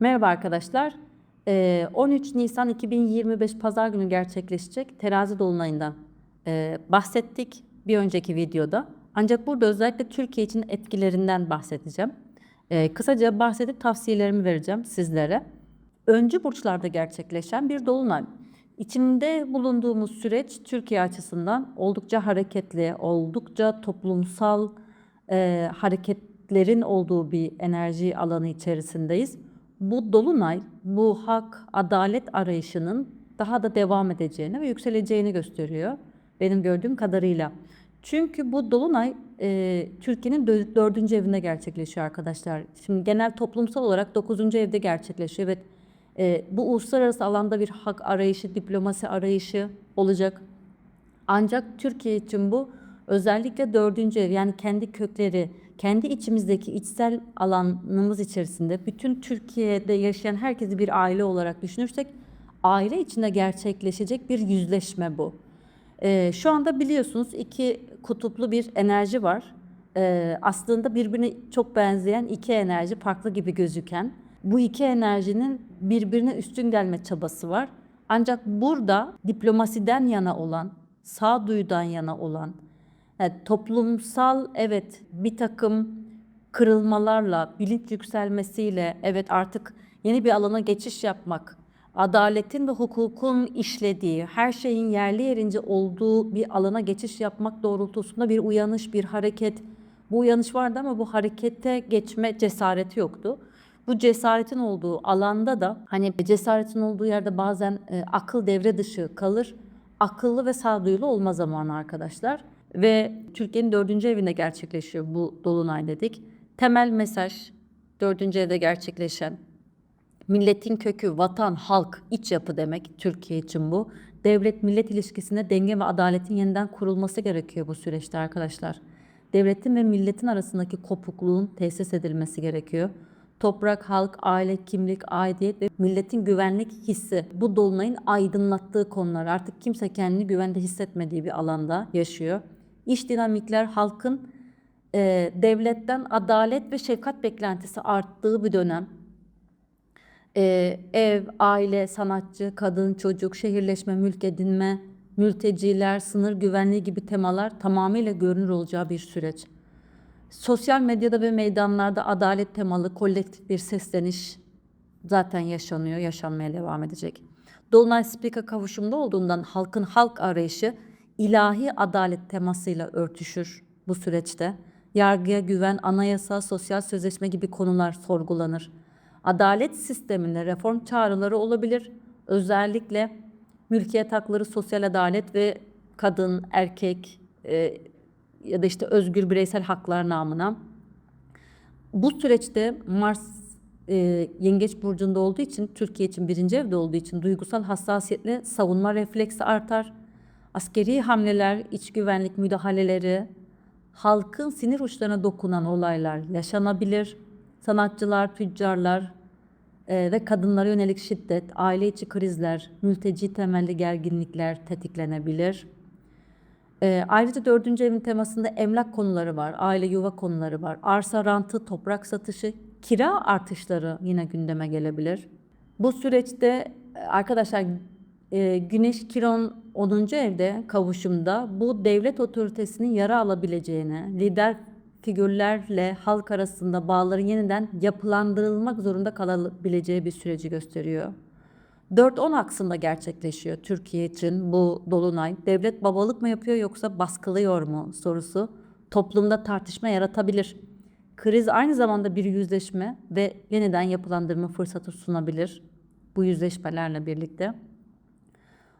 Merhaba arkadaşlar. Ee, 13 Nisan 2025 Pazar günü gerçekleşecek terazi dolunayından e, bahsettik bir önceki videoda. Ancak burada özellikle Türkiye için etkilerinden bahsedeceğim. Ee, kısaca bahsedip tavsiyelerimi vereceğim sizlere. Öncü burçlarda gerçekleşen bir dolunay. İçinde bulunduğumuz süreç Türkiye açısından oldukça hareketli, oldukça toplumsal e, hareketlerin olduğu bir enerji alanı içerisindeyiz. Bu dolunay, bu hak, adalet arayışının daha da devam edeceğini ve yükseleceğini gösteriyor benim gördüğüm kadarıyla. Çünkü bu dolunay e, Türkiye'nin dö- dördüncü evinde gerçekleşiyor arkadaşlar. Şimdi genel toplumsal olarak dokuzuncu evde gerçekleşiyor. Evet, e, bu uluslararası alanda bir hak arayışı, diplomasi arayışı olacak. Ancak Türkiye için bu özellikle dördüncü ev yani kendi kökleri, kendi içimizdeki içsel alanımız içerisinde bütün Türkiye'de yaşayan herkesi bir aile olarak düşünürsek aile içinde gerçekleşecek bir yüzleşme bu. Ee, şu anda biliyorsunuz iki kutuplu bir enerji var. Ee, aslında birbirine çok benzeyen iki enerji farklı gibi gözüken. Bu iki enerjinin birbirine üstün gelme çabası var. Ancak burada diplomasiden yana olan, sağduyudan yana olan, yani toplumsal evet bir takım kırılmalarla, bilinç yükselmesiyle evet artık yeni bir alana geçiş yapmak, adaletin ve hukukun işlediği, her şeyin yerli yerince olduğu bir alana geçiş yapmak doğrultusunda bir uyanış, bir hareket. Bu uyanış vardı ama bu harekete geçme cesareti yoktu. Bu cesaretin olduğu alanda da hani cesaretin olduğu yerde bazen e, akıl devre dışı kalır. Akıllı ve sağduyulu olma zamanı arkadaşlar. Ve Türkiye'nin dördüncü evinde gerçekleşiyor bu dolunay dedik. Temel mesaj dördüncü evde gerçekleşen Milletin kökü, vatan, halk, iç yapı demek Türkiye için bu. Devlet-millet ilişkisinde denge ve adaletin yeniden kurulması gerekiyor bu süreçte arkadaşlar. Devletin ve milletin arasındaki kopukluğun tesis edilmesi gerekiyor. Toprak, halk, aile, kimlik, aidiyet ve milletin güvenlik hissi bu dolunayın aydınlattığı konular. Artık kimse kendini güvende hissetmediği bir alanda yaşıyor. İş dinamikler halkın e, devletten adalet ve şefkat beklentisi arttığı bir dönem. Ee, ev, aile, sanatçı, kadın, çocuk, şehirleşme, mülk edinme, mülteciler, sınır güvenliği gibi temalar tamamıyla görünür olacağı bir süreç. Sosyal medyada ve meydanlarda adalet temalı kolektif bir sesleniş zaten yaşanıyor, yaşanmaya devam edecek. Dolunay Spika kavuşumda olduğundan halkın halk arayışı ilahi adalet temasıyla örtüşür bu süreçte. Yargıya güven, anayasa, sosyal sözleşme gibi konular sorgulanır. Adalet sisteminde reform çağrıları olabilir. Özellikle mülkiyet hakları, sosyal adalet ve kadın, erkek e, ya da işte özgür bireysel haklar namına. Bu süreçte Mars e, Yengeç burcunda olduğu için, Türkiye için birinci evde olduğu için duygusal hassasiyetle savunma refleksi artar. Askeri hamleler, iç güvenlik müdahaleleri, halkın sinir uçlarına dokunan olaylar yaşanabilir. Sanatçılar, tüccarlar e, ve kadınlara yönelik şiddet, aile içi krizler, mülteci temelli gerginlikler tetiklenebilir. E, ayrıca dördüncü evin temasında emlak konuları var, aile yuva konuları var, arsa rantı, toprak satışı, kira artışları yine gündeme gelebilir. Bu süreçte e, arkadaşlar e, Güneş Kiron 10. evde kavuşumda bu devlet otoritesinin yara alabileceğini, lider figürlerle halk arasında bağların yeniden yapılandırılmak zorunda kalabileceği bir süreci gösteriyor. 4-10 aksında gerçekleşiyor Türkiye için bu dolunay. Devlet babalık mı yapıyor yoksa baskılıyor mu sorusu toplumda tartışma yaratabilir. Kriz aynı zamanda bir yüzleşme ve yeniden yapılandırma fırsatı sunabilir bu yüzleşmelerle birlikte.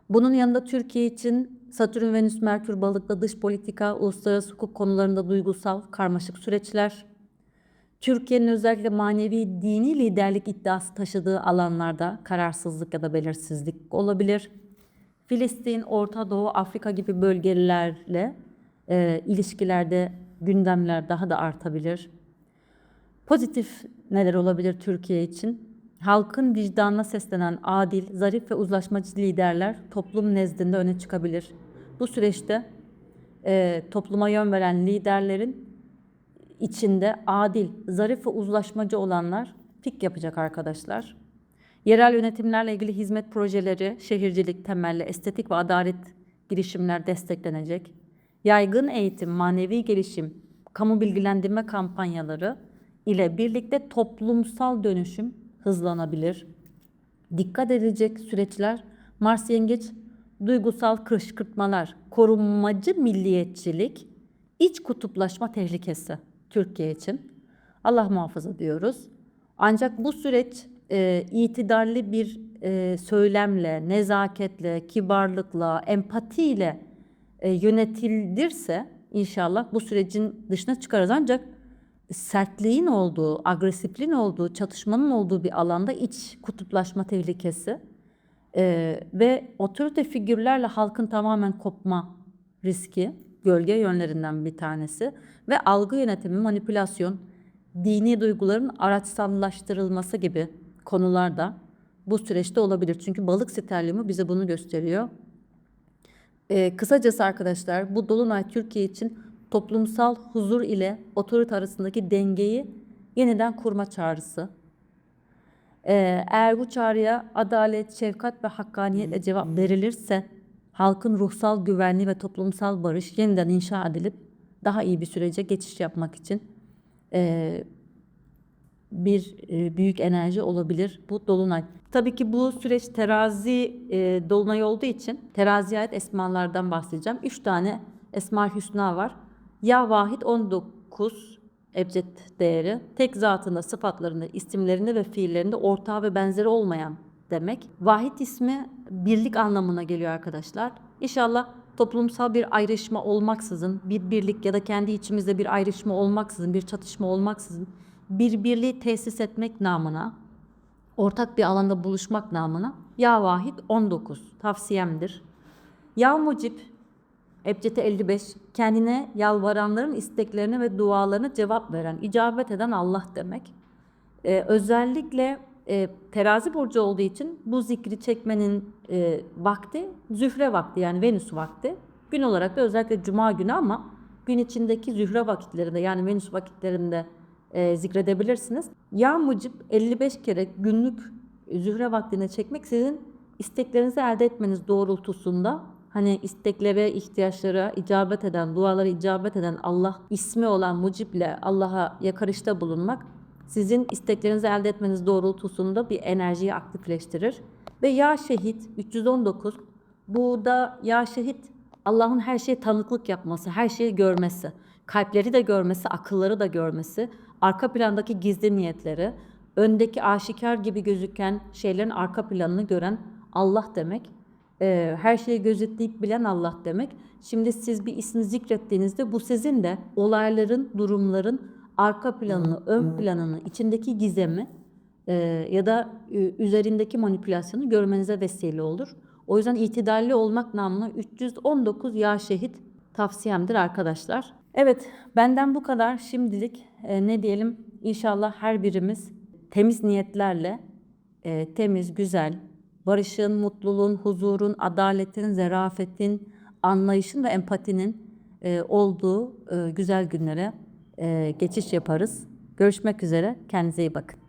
Bunun yanında Türkiye için Satürn, Venüs, Merkür balıkta dış politika, uluslararası hukuk konularında duygusal, karmaşık süreçler. Türkiye'nin özellikle manevi, dini liderlik iddiası taşıdığı alanlarda kararsızlık ya da belirsizlik olabilir. Filistin, Orta Doğu, Afrika gibi bölgelerle e, ilişkilerde gündemler daha da artabilir. Pozitif neler olabilir Türkiye için? Halkın vicdanına seslenen adil, zarif ve uzlaşmacı liderler toplum nezdinde öne çıkabilir. Bu süreçte e, topluma yön veren liderlerin içinde adil, zarif ve uzlaşmacı olanlar pik yapacak arkadaşlar. Yerel yönetimlerle ilgili hizmet projeleri, şehircilik temelli estetik ve adalet girişimler desteklenecek. Yaygın eğitim, manevi gelişim, kamu bilgilendirme kampanyaları ile birlikte toplumsal dönüşüm hızlanabilir. Dikkat edilecek süreçler Mars Yengeç duygusal kışkırtmalar, korunmacı milliyetçilik, iç kutuplaşma tehlikesi Türkiye için. Allah muhafaza diyoruz. Ancak bu süreç e, itidarlı bir e, söylemle, nezaketle, kibarlıkla, empatiyle e, yönetilirse inşallah bu sürecin dışına çıkarız. Ancak sertliğin olduğu, agresifliğin olduğu, çatışmanın olduğu bir alanda iç kutuplaşma tehlikesi e, ve otorite figürlerle halkın tamamen kopma riski gölge yönlerinden bir tanesi ve algı yönetimi, manipülasyon, dini duyguların araçsallaştırılması gibi konularda bu süreçte olabilir. Çünkü balık sterliumu bize bunu gösteriyor. Ee, kısacası arkadaşlar bu Dolunay Türkiye için toplumsal huzur ile otorite arasındaki dengeyi yeniden kurma çağrısı. Ee, eğer bu çağrıya adalet, şefkat ve hakkaniyetle cevap verilirse halkın ruhsal güvenliği ve toplumsal barış yeniden inşa edilip daha iyi bir sürece geçiş yapmak için e, bir e, büyük enerji olabilir bu dolunay. Tabii ki bu süreç terazi e, dolunay olduğu için teraziye ait esmalardan bahsedeceğim. Üç tane Esma Hüsna var. Ya Vahid 19 ebced değeri. Tek zatında, sıfatlarında, isimlerinde ve fiillerinde ortağı ve benzeri olmayan demek. Vahid ismi birlik anlamına geliyor arkadaşlar. İnşallah toplumsal bir ayrışma olmaksızın, bir birlik ya da kendi içimizde bir ayrışma olmaksızın, bir çatışma olmaksızın bir birliği tesis etmek namına, ortak bir alanda buluşmak namına Ya Vahid 19 tavsiyemdir. Ya Mucib Ebced 55 kendine yalvaranların isteklerine ve dualarına cevap veren, icabet eden Allah demek. Ee, özellikle e, terazi burcu olduğu için bu zikri çekmenin e, vakti zühre vakti yani Venüs vakti. Gün olarak da özellikle cuma günü ama gün içindeki zühre vakitlerinde yani Venüs vakitlerinde e, zikredebilirsiniz. Ya mucib 55 kere günlük zühre vaktine çekmek sizin isteklerinizi elde etmeniz doğrultusunda hani isteklere, ihtiyaçlara icabet eden, dualara icabet eden Allah ismi olan mucible Allah'a yakarışta bulunmak sizin isteklerinizi elde etmeniz doğrultusunda bir enerjiyi aktifleştirir. Ve ya şehit 319 bu da ya şehit Allah'ın her şeye tanıklık yapması, her şeyi görmesi, kalpleri de görmesi, akılları da görmesi, arka plandaki gizli niyetleri, öndeki aşikar gibi gözüken şeylerin arka planını gören Allah demek. Ee, her şeyi gözetleyip bilen Allah demek. Şimdi siz bir ismi zikrettiğinizde bu sizin de olayların, durumların arka planını, ön planını, içindeki gizemi e, ya da e, üzerindeki manipülasyonu görmenize vesile olur. O yüzden itidalli olmak namına 319 ya şehit tavsiyemdir arkadaşlar. Evet benden bu kadar şimdilik e, ne diyelim inşallah her birimiz temiz niyetlerle e, temiz, güzel, barışın, mutluluğun, huzurun, adaletin, zerafetin, anlayışın ve empatinin e, olduğu e, güzel günlere e, geçiş yaparız. Görüşmek üzere. Kendinize iyi bakın.